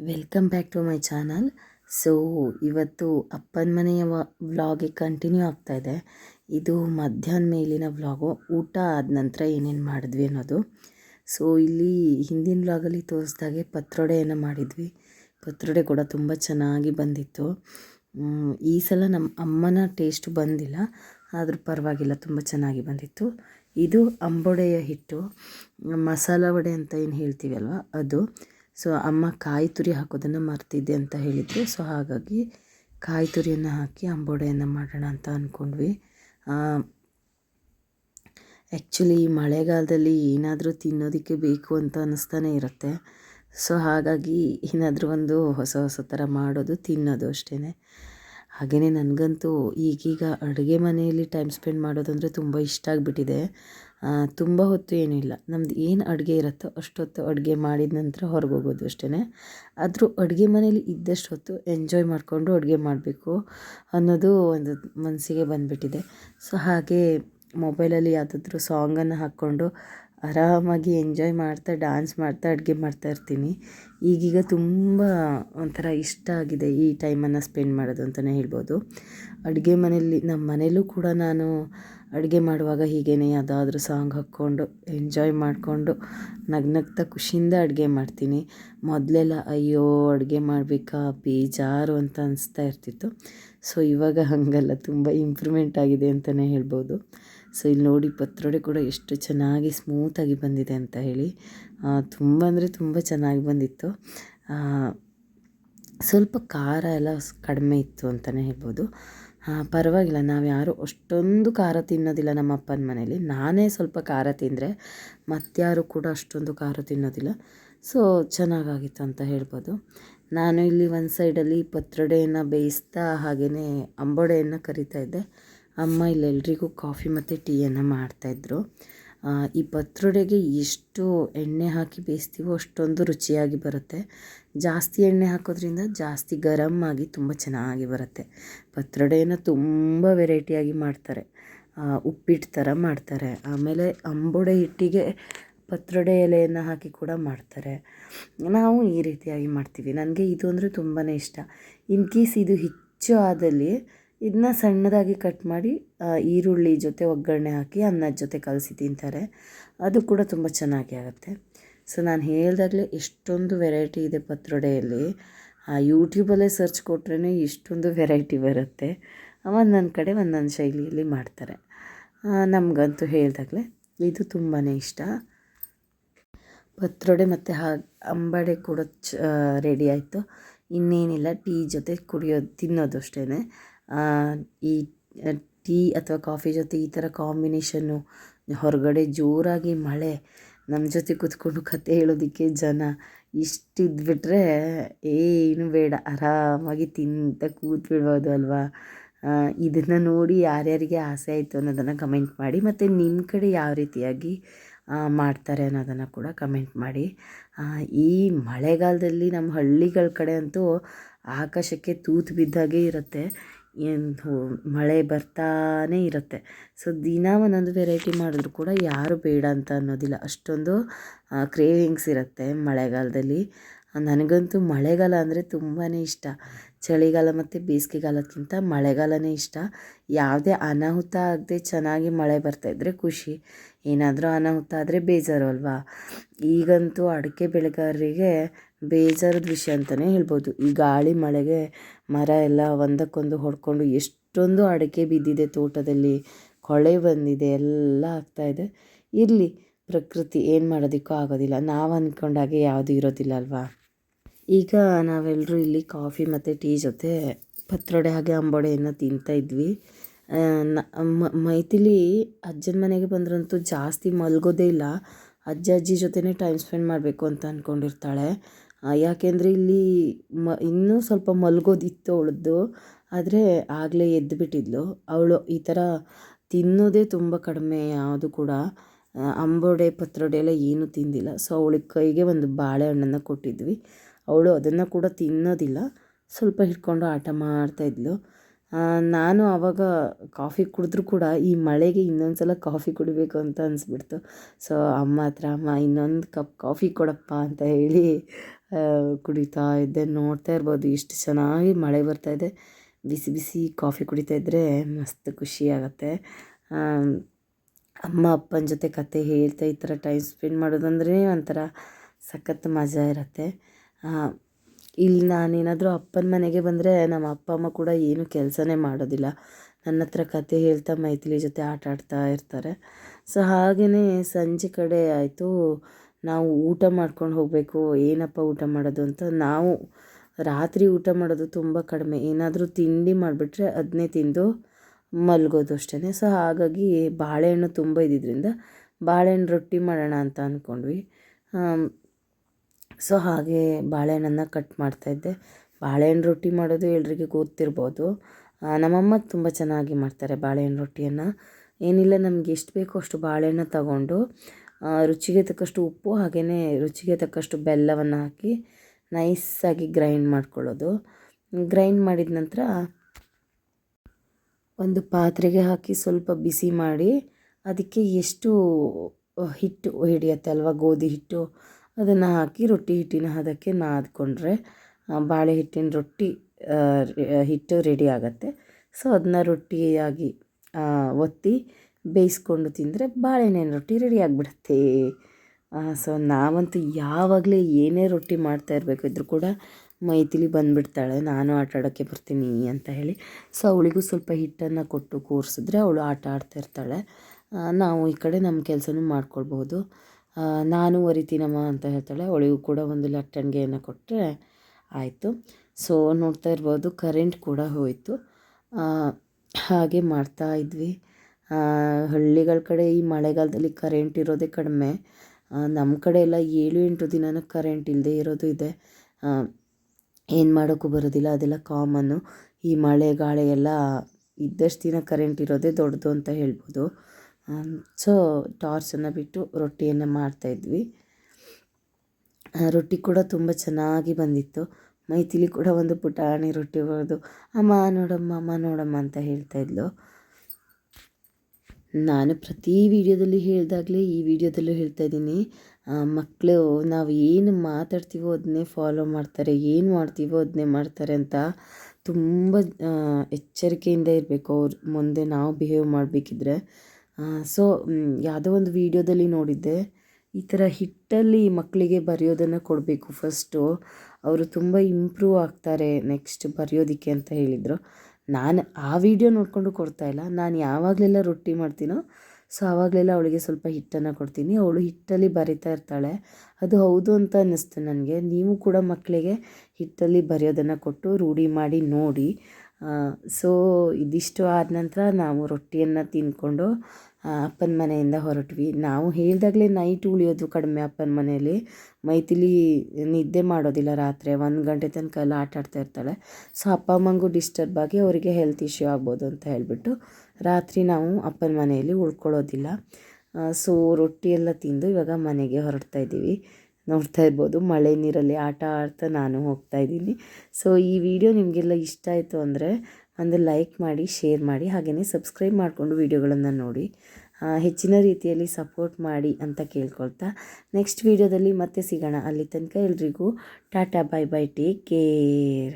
Welcome back to my channel so ಇವತ್ತು ಅಪ್ಪನ ಮನೆಯ ವ್ಲಾಗೆ ಕಂಟಿನ್ಯೂ ಆಗ್ತಾ ಇದೆ. ಇದು ಮಧ್ಯಾಹ್ನ ಮೇಲಿನ ವ್ಲಾಗು ಊಟ ಆದ ನಂತರ ಏನೇನು ಮಾಡಿದ್ವಿ ಅನ್ನೋದು. ಸೊ ಇಲ್ಲಿ ಹಿಂದಿನ ವ್ಲಾಗಲ್ಲಿ ತೋರಿಸ್ದಾಗೆ ಪತ್ರೊಡೆಯನ್ನು ಮಾಡಿದ್ವಿ. ಪತ್ರೊಡೆ ಕೂಡ ತುಂಬ ಚೆನ್ನಾಗಿ ಬಂದಿತ್ತು. ಈ ಸಲ ನಮ್ಮ ಅಮ್ಮನ ಟೇಸ್ಟು ಬಂದಿಲ್ಲ. ಆದರೂ ಪರವಾಗಿಲ್ಲ, ತುಂಬ ಚೆನ್ನಾಗಿ ಬಂದಿತ್ತು. ಇದು ಅಂಬೊಡೆಯ ಹಿಟ್ಟು. ಮಸಾಲ ವಡೆ ಅಂತ ಏನು ಹೇಳ್ತೀವಲ್ವ ಅದು. ಸೊ ಅಮ್ಮ ಕಾಯಿ ತುರಿ ಹಾಕೋದನ್ನು ಮರ್ತಿದ್ದೆ ಅಂತ ಹೇಳಿದ್ರು. ಸೊ ಹಾಗಾಗಿ ಕಾಯಿ ತುರಿಯನ್ನು ಹಾಕಿ ಅಂಬೋಡೆಯನ್ನು ಮಾಡೋಣ ಅಂತ ಅಂದ್ಕೊಂಡ್ವಿ ಆ್ಯಕ್ಚುಲಿ ಮಳೆಗಾಲದಲ್ಲಿ ಏನಾದರೂ ತಿನ್ನೋದಕ್ಕೆ ಬೇಕು ಅಂತ ಅನ್ನಿಸ್ತಾನೆ ಇರುತ್ತೆ. ಸೊ ಹಾಗಾಗಿ ಏನಾದರೂ ಒಂದು ಹೊಸ ಹೊಸ ಥರ ಮಾಡೋದು, ತಿನ್ನೋದು ಅಷ್ಟೇ ಹಾಗೆಯೇ ನನಗಂತೂ ಈಗೀಗ ಅಡುಗೆ ಮನೆಯಲ್ಲಿ ಟೈಮ್ ಸ್ಪೆಂಡ್ ಮಾಡೋದಂದರೆ ತುಂಬ ಇಷ್ಟ ಆಗಿಬಿಟ್ಟಿದೆ. ತುಂಬ ಹೊತ್ತು ಏನಿಲ್ಲ. ನಮ್ದು ಏನು ಅಡುಗೆ ಇರುತ್ತೋ ಅಷ್ಟೊತ್ತು ಅಡುಗೆ ಮಾಡಿದ ನಂತರ ಹೊರಗೆ ಹೋಗೋದು ಅಷ್ಟೇ ಆದರೂ ಅಡುಗೆ ಮನೇಲಿ ಇದ್ದಷ್ಟು ಹೊತ್ತು ಎಂಜಾಯ್ ಮಾಡಿಕೊಂಡು ಅಡುಗೆ ಮಾಡಬೇಕು ಅನ್ನೋದು ಒಂದು ಮನಸ್ಸಿಗೆ ಬಂದುಬಿಟ್ಟಿದೆ. ಸೊ ಹಾಗೆ ಮೊಬೈಲಲ್ಲಿ ಯಾವುದಾದ್ರೂ ಸಾಂಗನ್ನು ಹಾಕ್ಕೊಂಡು ಆರಾಮಾಗಿ ಎಂಜಾಯ್ ಮಾಡ್ತಾ ಡ್ಯಾನ್ಸ್ ಮಾಡ್ತಾ, ಅಡುಗೆ ಮಾಡ್ತಾ ಇರ್ತೀನಿ. ಈಗೀಗ ತುಂಬ ಒಂಥರ ಇಷ್ಟ ಆಗಿದೆ ಈ ಟೈಮನ್ನು ಸ್ಪೆಂಡ್ ಮಾಡೋದು ಅಂತಲೇ ಹೇಳ್ಬೋದು. ಅಡುಗೆ ಮನೆಯಲ್ಲಿ, ನಮ್ಮ ಮನೇಲೂ ಕೂಡ ನಾನು ಅಡುಗೆ ಮಾಡುವಾಗ ಹೀಗೇ ಯಾವುದಾದ್ರೂ ಸಾಂಗ್ ಹಾಕ್ಕೊಂಡು, ಎಂಜಾಯ್ ಮಾಡಿಕೊಂಡು, ನಗ್ನಗ್ತಾ ಖುಷಿಯಿಂದ ಅಡುಗೆ ಮಾಡ್ತೀನಿ. ಮೊದಲೆಲ್ಲ ಅಯ್ಯೋ, ಅಡುಗೆ ಮಾಡಬೇಕಾ, ಬೇಜಾರು ಅಂತ ಅನಿಸ್ತಾ ಇರ್ತಿತ್ತು. ಸೊ, ಇವಾಗ ಹಾಗಲ್ಲ, ತುಂಬ ಇಂಪ್ರೂವ್ಮೆಂಟ್ ಆಗಿದೆ ಅಂತಲೇ ಹೇಳ್ಬೋದು. ಸೊ ಇಲ್ಲಿ ನೋಡಿ ಪತ್ರೊಡೆ ಕೂಡ ಎಷ್ಟು ಚೆನ್ನಾಗಿ ಸ್ಮೂತಾಗಿ ಬಂದಿದೆ ಅಂತ ಹೇಳಿ. ತುಂಬ ಅಂದರೆ ತುಂಬ ಚೆನ್ನಾಗಿ ಬಂದಿತ್ತು. ಸ್ವಲ್ಪ ಖಾರ ಎಲ್ಲ ಕಡಿಮೆ ಇತ್ತು ಅಂತಲೇ ಹೇಳ್ಬೋದು. ಪರವಾಗಿಲ್ಲ, ನಾವು ಯಾರು ಅಷ್ಟೊಂದು ಖಾರ ತಿನ್ನೋದಿಲ್ಲ ನಮ್ಮ ಅಪ್ಪನ ಮನೇಲಿ. ನಾನೇ ಸ್ವಲ್ಪ ಖಾರ ತಿಂದರೆ ಮತ್ತಾರು ಕೂಡ ಅಷ್ಟೊಂದು ಖಾರ ತಿನ್ನೋದಿಲ್ಲ. ಸೊ ಚೆನ್ನಾಗಾಗಿತ್ತು ಅಂತ ಹೇಳ್ಬೋದು. ನಾನು ಇಲ್ಲಿ ಒಂದು ಸೈಡಲ್ಲಿ ಪತ್ರೊಡೆಯನ್ನು ಬೇಯಿಸ್ತಾ ಹಾಗೆಯೇ ಅಂಬೊಡೆಯನ್ನು ಕರಿತಾ ಇದ್ದೆ. ಅಮ್ಮ ಇಲ್ಲೆಲ್ಲರಿಗೂ ಕಾಫಿ ಮತ್ತು ಟೀಯನ್ನು ಮಾಡ್ತಾಯಿದ್ರು. ಈ ಪತ್ರೊಡೆಗೆ ಎಷ್ಟು ಎಣ್ಣೆ ಹಾಕಿ ಬೇಯಿಸ್ತೀವೋ ಅಷ್ಟೊಂದು ರುಚಿಯಾಗಿ ಬರುತ್ತೆ. ಜಾಸ್ತಿ ಎಣ್ಣೆ ಹಾಕೋದ್ರಿಂದ ಜಾಸ್ತಿ ಗರಮ್ ಆಗಿ ತುಂಬ ಚೆನ್ನಾಗಿ ಬರುತ್ತೆ. ಪತ್ರೊಡೆಯನ್ನು ತುಂಬ ವೆರೈಟಿಯಾಗಿ ಮಾಡ್ತಾರೆ. ಉಪ್ಪಿಟ್ಟು ಥರ ಮಾಡ್ತಾರೆ. ಆಮೇಲೆ ಅಂಬೊಡೆ ಹಿಟ್ಟಿಗೆ ಪತ್ರೊಡೆ ಎಲೆಯನ್ನು ಹಾಕಿ ಕೂಡ ಮಾಡ್ತಾರೆ. ನಾವು ಈ ರೀತಿಯಾಗಿ ಮಾಡ್ತೀವಿ. ನನಗೆ ಇದು ಅಂದರೆ ತುಂಬಾ ಇಷ್ಟ. ಇನ್ ಕೇಸ್ ಇದು ಹೆಚ್ಚು ಆದಲ್ಲಿ ಇದನ್ನ ಸಣ್ಣದಾಗಿ ಕಟ್ ಮಾಡಿ ಈರುಳ್ಳಿ ಜೊತೆ ಒಗ್ಗರಣೆ ಹಾಕಿ ಅನ್ನದ ಜೊತೆ ಕಲಸಿ ತಿಂತಾರೆ. ಅದು ಕೂಡ ತುಂಬ ಚೆನ್ನಾಗಿ ಆಗುತ್ತೆ. ಸೊ, ನಾನು ಹೇಳ್ದಾಗಲೇ ಎಷ್ಟೊಂದು ವೆರೈಟಿ ಇದೆ ಪತ್ರೊಡೆಯಲ್ಲಿ. ಯೂಟ್ಯೂಬಲ್ಲೇ ಸರ್ಚ್ ಕೊಟ್ರೇ ಇಷ್ಟೊಂದು ವೆರೈಟಿ ಬರುತ್ತೆ. ಒಂದೊಂದು ಕಡೆ ಒಂದೊಂದು ಶೈಲಿಯಲ್ಲಿ ಮಾಡ್ತಾರೆ. ನಮಗಂತೂ ಹೇಳ್ದಾಗಲೇ ಇದು ತುಂಬಾ ಇಷ್ಟ. ಪತ್ರೊಡೆ ಮತ್ತು ಹಾ, ಅಂಬಡೆ ಕೂಡ ಚ ರೆಡಿ ಆಯಿತು. ಇನ್ನೇನಿಲ್ಲ, ಟೀ ಜೊತೆ ಕುಡಿಯೋದು ತಿನ್ನೋದು ಅಷ್ಟೇ ಈ ಟೀ ಅಥವಾ ಕಾಫಿ ಜೊತೆ ಈ ಥರ ಕಾಂಬಿನೇಷನ್ನು ಹೊರಗಡೆ ಜೋರಾಗಿ ಮಳೆ ನಮ್ಮ ಜೊತೆ ಕೂತ್ಕೊಂಡು ಕತೆ ಹೇಳೋದಕ್ಕೆ ಜನ ಇಷ್ಟಿದ್ಬಿಟ್ರೆ ಏನು ಬೇಡ, ಆರಾಮಾಗಿ ತಿಂತ ಕೂತ್ಬಿಡ್ಬೋದು ಅಲ್ವಾ? ಇದನ್ನು ನೋಡಿ ಯಾರ್ಯಾರಿಗೆ ಆಸೆ ಆಯಿತು ಅನ್ನೋದನ್ನು ಕಮೆಂಟ್ ಮಾಡಿ, ಮತ್ತು ನಿಮ್ಮ ಕಡೆ ಯಾವ ರೀತಿಯಾಗಿ ಮಾಡ್ತಾರೆ ಅನ್ನೋದನ್ನು ಕೂಡ ಕಮೆಂಟ್ ಮಾಡಿ. ಈ ಮಳೆಗಾಲದಲ್ಲಿ ನಮ್ಮ ಹಳ್ಳಿಗಳ ಕಡೆ ಅಂತೂ ಆಕಾಶಕ್ಕೆ ತೂತು ಬಿದ್ದಾಗೆ ಇರುತ್ತೆ. ಏನು ಮಳೆ ಬರ್ತಾನೇ ಇರುತ್ತೆ. ಸೊ ದಿನ ಒಂದೊಂದು ವೆರೈಟಿ ಮಾಡಿದ್ರು ಕೂಡ ಯಾರು ಬೇಡ ಅಂತ ಅನ್ನೋದಿಲ್ಲ. ಅಷ್ಟೊಂದು ಕ್ರೇವಿಂಗ್ಸ್ ಇರುತ್ತೆ ಮಳೆಗಾಲದಲ್ಲಿ. ನನಗಂತೂ ಮಳೆಗಾಲ ಅಂದರೆ ತುಂಬಾ ಇಷ್ಟ. ಚಳಿಗಾಲ ಮತ್ತು ಬೇಸಿಗೆಗಾಲಕ್ಕಿಂತ ಮಳೆಗಾಲನೇ ಇಷ್ಟ. ಯಾವುದೇ ಅನಾಹುತ ಆಗದೆ ಚೆನ್ನಾಗಿ ಮಳೆ ಬರ್ತಾಯಿದ್ರೆ ಖುಷಿ. ಏನಾದರೂ ಅನಾಹುತ ಆದರೆ ಬೇಜಾರು ಅಲ್ವಾ? ಈಗಂತೂ ಅಡಿಕೆ ಬೆಳೆಗಾರರಿಗೆ ಬೇಜಾರದ ವಿಷಯ ಅಂತಲೇ ಹೇಳ್ಬೋದು. ಈ ಗಾಳಿ ಮಳೆಗೆ ಮರ ಎಲ್ಲ ಒಂದಕ್ಕೊಂದು ಹೊಡ್ಕೊಂಡು ಎಷ್ಟೊಂದು ಅಡಿಕೆ ಬಿದ್ದಿದೆ ತೋಟದಲ್ಲಿ. ಕೊಳೆ ಬಂದಿದೆ ಎಲ್ಲ ಆಗ್ತಾಯಿದೆ ಇರಲಿ ಪ್ರಕೃತಿ ಏನು ಮಾಡೋದಕ್ಕೂ ಆಗೋದಿಲ್ಲ. ನಾವು ಅಂದ್ಕೊಂಡಾಗೆ ಯಾವುದು ಇರೋದಿಲ್ಲ ಅಲ್ವಾ? ಈಗ ನಾವೆಲ್ಲರೂ ಇಲ್ಲಿ ಕಾಫಿ ಮತ್ತು ಟೀ ಜೊತೆ ಪತ್ರೊಡೆ ಹಾಗೆ ಅಂಬೊಡೆಯನ್ನು ತಿಂತಾ ಇದ್ವಿ. ಆ, ನ ಮೈಥಿಲಿ ಅಜ್ಜನ ಮನೆಗೆ ಬಂದ್ರಂತೂ ಜಾಸ್ತಿ ಮಲಗೋದೇ ಇಲ್ಲ. ಅಜ್ಜ ಅಜ್ಜಿ ಜೊತೆನೇ ಟೈಮ್ ಸ್ಪೆಂಡ್ ಮಾಡಬೇಕು ಅಂತ ಅಂದ್ಕೊಂಡಿರ್ತಾಳೆ ಯಾಕೆಂದರೆ ಇಲ್ಲಿ ಮ, ಇನ್ನೂ ಸ್ವಲ್ಪ ಮಲಗೋದಿತ್ತು ಅವಳದ್ದು, ಆದರೆ ಆಗಲೇ ಎದ್ದು ಬಿಟ್ಟಿದ್ಲು ಅವಳು ಈ ಥರ ತಿನ್ನೋದೇ ತುಂಬ ಕಡಿಮೆ ಯಾವುದು ಕೂಡ ಅಂಬೋಡೆ, ಪತ್ರೊಡೆ ಎಲ್ಲ ಏನೂ ತಿಂದಿಲ್ಲ. ಸೊ ಅವಳಿಗೆ ಕೈಗೆ ಒಂದು ಬಾಳೆಹಣ್ಣನ್ನು ಕೊಟ್ಟಿದ್ವಿ. ಅವಳು ಅದನ್ನು ಕೂಡ ತಿನ್ನೋದಿಲ್ಲ. ಸ್ವಲ್ಪ ಹಿಡ್ಕೊಂಡು ಆಟ ಮಾಡ್ತಾಯಿದ್ಲು ನಾನು ಆವಾಗ ಕಾಫಿ ಕುಡಿದ್ರು ಕೂಡ ಈ ಮಳೆಗೆ ಇನ್ನೊಂದು ಸಲ ಕಾಫಿ ಕುಡಿಬೇಕು ಅಂತ ಅನಿಸ್ಬಿಡ್ತು. ಸೊ ಅಮ್ಮ ಹತ್ರ, ಅಮ್ಮ, ಇನ್ನೊಂದು ಕಪ್ ಕಾಫಿ ಕೊಡಪ್ಪ ಅಂತ ಹೇಳಿ ಕುಡಿತಾ ಇದ್ದೆ, ನೋಡ್ತಾ ಇರ್ಬೋದು. ಇಷ್ಟು ಚೆನ್ನಾಗಿ ಮಳೆ ಬರ್ತಾ ಇದೆ. ಬಿಸಿ ಬಿಸಿ ಕಾಫಿ ಕುಡಿತಾ ಇದ್ದರೆ ಮಸ್ತ್ ಖುಷಿ ಆಗುತ್ತೆ. ಅಮ್ಮ, ಅಪ್ಪನ ಜೊತೆ ಕತೆ ಹೇಳ್ತಾ ಈ ಥರ ಟೈಮ್ ಸ್ಪೆಂಡ್ ಮಾಡೋದಂದ್ರೆ ಒಂಥರ ಸಖತ್ ಮಜಾ ಇರುತ್ತೆ. ಇಲ್ಲಿ ನಾನೇನಾದರೂ ಅಪ್ಪನ ಮನೆಗೆ ಬಂದರೆ ನಮ್ಮ ಅಪ್ಪ, ಅಮ್ಮ ಕೂಡ ಏನು ಕೆಲಸನೇ ಮಾಡೋದಿಲ್ಲ. ನನ್ನ ಹತ್ರ ಕತೆ ಹೇಳ್ತಾ ಮೈಥಿಲಿ ಜೊತೆ ಆಟ ಆಡ್ತಾ ಇರ್ತಾರೆ. ಸೊ ಹಾಗೆಯೇ ಸಂಜೆ ಕಡೆ ಆಯಿತು. ನಾವು ಊಟ ಮಾಡ್ಕೊಂಡು ಹೋಗಬೇಕು, ಏನಪ್ಪ ಊಟ ಮಾಡೋದು ಅಂತ ನಾವು ರಾತ್ರಿ ಊಟ ಮಾಡೋದು ತುಂಬ ಕಡಿಮೆ. ಏನಾದರೂ ತಿಂಡಿ ಮಾಡಿಬಿಟ್ರೆ ಅದನ್ನೇ ತಿಂದು ಮಲಗೋದು ಅಷ್ಟೇ ಸೊ, ಹಾಗಾಗಿ ಬಾಳೆಹಣ್ಣು ತುಂಬ ಇದ್ದಿದ್ದರಿಂದ ಬಾಳೆಹಣ್ಣು ರೊಟ್ಟಿ ಮಾಡೋಣ ಅಂತ ಅಂದ್ಕೊಂಡ್ವಿ ಸೊ, ಹಾಗೆ ಬಾಳೆಹಣ್ಣನ್ನು ಕಟ್ ಮಾಡ್ತಾಯಿದ್ದೆ ಬಾಳೆಹಣ್ಣು ರೊಟ್ಟಿ ಮಾಡೋದು ಎಲ್ರಿಗೂ ಗೊತ್ತಿರ್ಬೋದು. ನಮ್ಮಮ್ಮ ತುಂಬ ಚೆನ್ನಾಗಿ ಮಾಡ್ತಾರೆ ಬಾಳೆಹಣ್ಣು ರೊಟ್ಟಿಯನ್ನು. ಏನಿಲ್ಲ, ನಮ್ಗೆ ಎಷ್ಟು ಬೇಕೋ ಅಷ್ಟು ಬಾಳೆಹಣ್ಣು ತಗೊಂಡು ರುಚಿಗೆ ತಕ್ಕಷ್ಟು ಉಪ್ಪು ಹಾಗೆಯೇ ರುಚಿಗೆ ತಕ್ಕಷ್ಟು ಬೆಲ್ಲವನ್ನು ಹಾಕಿ ನೈಸಾಗಿ ಗ್ರೈಂಡ್ ಮಾಡ್ಕೊಳ್ಳೋದು. ಗ್ರೈಂಡ್ ಮಾಡಿದ ನಂತರ ಒಂದು ಪಾತ್ರೆಗೆ ಹಾಕಿ ಸ್ವಲ್ಪ ಬಿಸಿ ಮಾಡಿ ಅದಕ್ಕೆ ಎಷ್ಟು ಹಿಟ್ಟು ಹಿಡಿಯುತ್ತೆ ಅಲ್ವಾ, ಗೋಧಿ ಹಿಟ್ಟು, ಅದನ್ನು ಹಾಕಿ ರೊಟ್ಟಿ ಹಿಟ್ಟಿನ ಅದಕ್ಕೆ ನಾದ್ಕೊಂಡ್ರೆ ಬಾಳೆ ಹಿಟ್ಟಿನ ರೊಟ್ಟಿ ಹಿಟ್ಟು ರೆಡಿ ಆಗುತ್ತೆ. ಸೊ, ಅದನ್ನ ರೊಟ್ಟಿಯಾಗಿ ಒತ್ತಿ ಬೇಯಿಸ್ಕೊಂಡು ತಿಂದರೆ ಬಾಳೆಹಣ್ಣಿನ ರೊಟ್ಟಿ ರೆಡಿ ಆಗಿಬಿಡುತ್ತೆ. ಸೊ ನಾವಂತೂ ಯಾವಾಗಲೇ ಏನೇ ರೊಟ್ಟಿ ಮಾಡ್ತಾ ಇರಬೇಕಿದ್ರೂ ಕೂಡ ಮೈತಿಲಿ ಬಂದುಬಿಡ್ತಾಳೆ, ನಾನು ಆಟ ಆಡೋಕ್ಕೆ ಬರ್ತೀನಿ ಅಂತ ಹೇಳಿ. ಸೊ ಅವಳಿಗೂ ಸ್ವಲ್ಪ ಹಿಟ್ಟನ್ನು ಕೊಟ್ಟು ಕೂರಿಸಿದ್ರೆ ಅವಳು ಆಟ ಆಡ್ತಾ ಇರ್ತಾಳೆ. ನಾವು ಈ ಕಡೆ ನಮ್ಮ ಕೆಲಸನೂ ಮಾಡ್ಕೊಳ್ಬೋದು ನಾನು ಒರಿತೀನಮ್ಮ ಅಂತ ಹೇಳ್ತಾಳೆ. ಅವಳಿಗೂ ಕೂಡ ಒಂದು ಲಟ್ಟಣಿಗೆಯನ್ನು ಕೊಟ್ಟರೆ ಆಯಿತು. ಸೊ ನೋಡ್ತಾ ಇರ್ಬೋದು ಕರೆಂಟ್ ಕೂಡ ಹೋಯಿತು. ಹಾಗೆ ಮಾಡ್ತಾ ಇದ್ವಿ. ಹಳ್ಳಿಗಳ ಕಡೆ ಈ ಮಳೆಗಾಲದಲ್ಲಿ ಕರೆಂಟ್ ಇರೋದೇ ಕಡಿಮೆ. ನಮ್ಮ ಕಡೆ ಎಲ್ಲ ಏಳು, ಎಂಟು ದಿನನೂ ಕರೆಂಟ್ ಇಲ್ಲದೆ ಇರೋದು ಇದೆ. ಏನು ಮಾಡೋಕ್ಕೂ ಬರೋದಿಲ್ಲ, ಅದೆಲ್ಲ ಕಾಮನ್ನು ಈ ಮಳೆ, ಗಾಳಿ ಎಲ್ಲ ಇದ್ದಷ್ಟು ದಿನ ಕರೆಂಟ್ ಇರೋದೇ ದೊಡ್ಡದು ಅಂತ ಹೇಳ್ಬೋದು. ಸೊ ಟಾರ್ಚನ್ನು ಬಿಟ್ಟು ರೊಟ್ಟಿಯನ್ನು ಮಾಡ್ತಾಯಿದ್ವಿ ರೊಟ್ಟಿ ಕೂಡ ತುಂಬ ಚೆನ್ನಾಗಿ ಬಂದಿತ್ತು. ಮೈತಿಲಿ ಕೂಡ ಒಂದು ಪುಟಾಣಿ ರೊಟ್ಟಿ ಬರೋದು ಅಮ್ಮ, ನೋಡಮ್ಮ ಅಮ್ಮ, ನೋಡಮ್ಮ ಅಂತ ಹೇಳ್ತಾ ಇದ್ಲು. ನಾನು ಪ್ರತಿ ವಿಡಿಯೋದಲ್ಲಿ ಹೇಳಿದಾಗಲೇ ಈ ವಿಡಿಯೋದಲ್ಲೂ ಹೇಳ್ತಾ ಇದ್ದೀನಿ. ಮಕ್ಕಳು ನಾವು ಏನು ಮಾತಾಡ್ತೀವೋ ಅದನ್ನೇ ಫಾಲೋ ಮಾಡ್ತಾರೆ, ಏನು ಮಾಡ್ತೀವೋ ಅದನ್ನೇ ಮಾಡ್ತಾರೆ ಅಂತ ತುಂಬ ಎಚ್ಚರಿಕೆಯಿಂದ ಇರಬೇಕು ಅವ್ರು ಮುಂದೆ ನಾವು ಬಿಹೇವ್ ಮಾಡಬೇಕಿದ್ರೆ. ಸೊ ಯಾವುದೋ ಒಂದು ವಿಡಿಯೋದಲ್ಲಿ ನೋಡಿದ್ದೆ, ಈ ಥರ ಹಿಟ್ಟಲ್ಲಿ ಮಕ್ಕಳಿಗೆ ಬರೆಯೋದನ್ನು ಕೊಡಬೇಕು ಫಸ್ಟು ಅವರು ತುಂಬ ಇಂಪ್ರೂವ್ ಆಗ್ತಾರೆ ನೆಕ್ಸ್ಟ್ ಬರೆಯೋದಕ್ಕೆ ಅಂತ ಹೇಳಿದರು. ನಾನು ಆ ವಿಡಿಯೋ ನೋಡಿಕೊಂಡು ಕೊಡ್ತಾ ಇಲ್ಲ. ನಾನು ಯಾವಾಗಲೆಲ್ಲ ರೊಟ್ಟಿ ಮಾಡ್ತೀನೋ ಸೊ ಆವಾಗಲೆಲ್ಲ ಅವಳಿಗೆ ಸ್ವಲ್ಪ ಹಿಟ್ಟನ್ನು ಕೊಡ್ತೀನಿ. ಅವಳು ಹಿಟ್ಟಲ್ಲಿ ಬರಿತಾ ಇರ್ತಾಳೆ. ಅದು ಹೌದು ಅಂತ ಅನ್ನಿಸ್ತು ನನಗೆ. ನೀವು ಕೂಡ ಮಕ್ಕಳಿಗೆ ಹಿಟ್ಟಲ್ಲಿ ಬರೆಯೋದನ್ನು ಕೊಟ್ಟು ರೂಢಿ ಮಾಡಿ ನೋಡಿ. ಸೊ ಇದಿಷ್ಟು ಆದ ನಂತರ ನಾವು ರೊಟ್ಟಿಯನ್ನು ತಿಂದ್ಕೊಂಡು ಆ, ಅಪ್ಪನ ಮನೆಯಿಂದ ಹೊರಟ್ವಿ. ನಾವು ಹೇಳಿದಾಗಲೇ ನೈಟ್ ಉಳಿಯೋದು ಕಡಿಮೆ ಅಪ್ಪನ ಮನೆಯಲ್ಲಿ. ಮೈಥಿಲಿ ನಿದ್ದೆ ಮಾಡೋದಿಲ್ಲ ರಾತ್ರಿ. ಒಂದು ಗಂಟೆ ತನಕ ಎಲ್ಲ ಆಟ ಆಡ್ತಾ ಇರ್ತಾಳೆ. ಸೊ ಅಪ್ಪ, ಅಮ್ಮಂಗೂ ಡಿಸ್ಟರ್ಬ್ ಆಗಿ ಅವರಿಗೆ ಹೆಲ್ತ್ ಇಶ್ಯೂ ಆಗ್ಬೋದು ಅಂತ ಹೇಳಿಬಿಟ್ಟು ರಾತ್ರಿ ನಾವು ಅಪ್ಪನ ಮನೆಯಲ್ಲಿ ಉಳ್ಕೊಳ್ಳೋದಿಲ್ಲ. ಸೊ ರೊಟ್ಟಿ ಎಲ್ಲ ತಿಂದು ಇವಾಗ ಮನೆಗೆ ಹೊರಡ್ತಾ ಇದ್ದೀವಿ. ನೋಡ್ತಾ ಇರ್ಬೋದು. ಮಳೆ ನೀರಲ್ಲಿ ಆಟ ಆಡ್ತಾ ನಾನು ಹೋಗ್ತಾ ಇದ್ದೀನಿ. ಸೊ ಈ ವಿಡಿಯೋ ನಿಮಗೆಲ್ಲ ಇಷ್ಟ ಆಯಿತು ಅಂದರೆ ಒಂದು ಲೈಕ್ ಮಾಡಿ, ಶೇರ್ ಮಾಡಿ, ಹಾಗೆಯೇ ಸಬ್ಸ್ಕ್ರೈಬ್ ಮಾಡಿಕೊಂಡು ವಿಡಿಯೋಗಳನ್ನು ನೋಡಿ. ಹೆಚ್ಚಿನ ರೀತಿಯಲ್ಲಿ ಸಪೋರ್ಟ್ ಮಾಡಿ ಅಂತ ಕೇಳ್ಕೊಳ್ತಾ. ನೆಕ್ಸ್ಟ್ ವಿಡಿಯೋದಲ್ಲಿ ಮತ್ತೆ ಸಿಗೋಣ. ಅಲ್ಲಿ ತನಕ ಎಲ್ರಿಗೂ tata, bye bye, take care.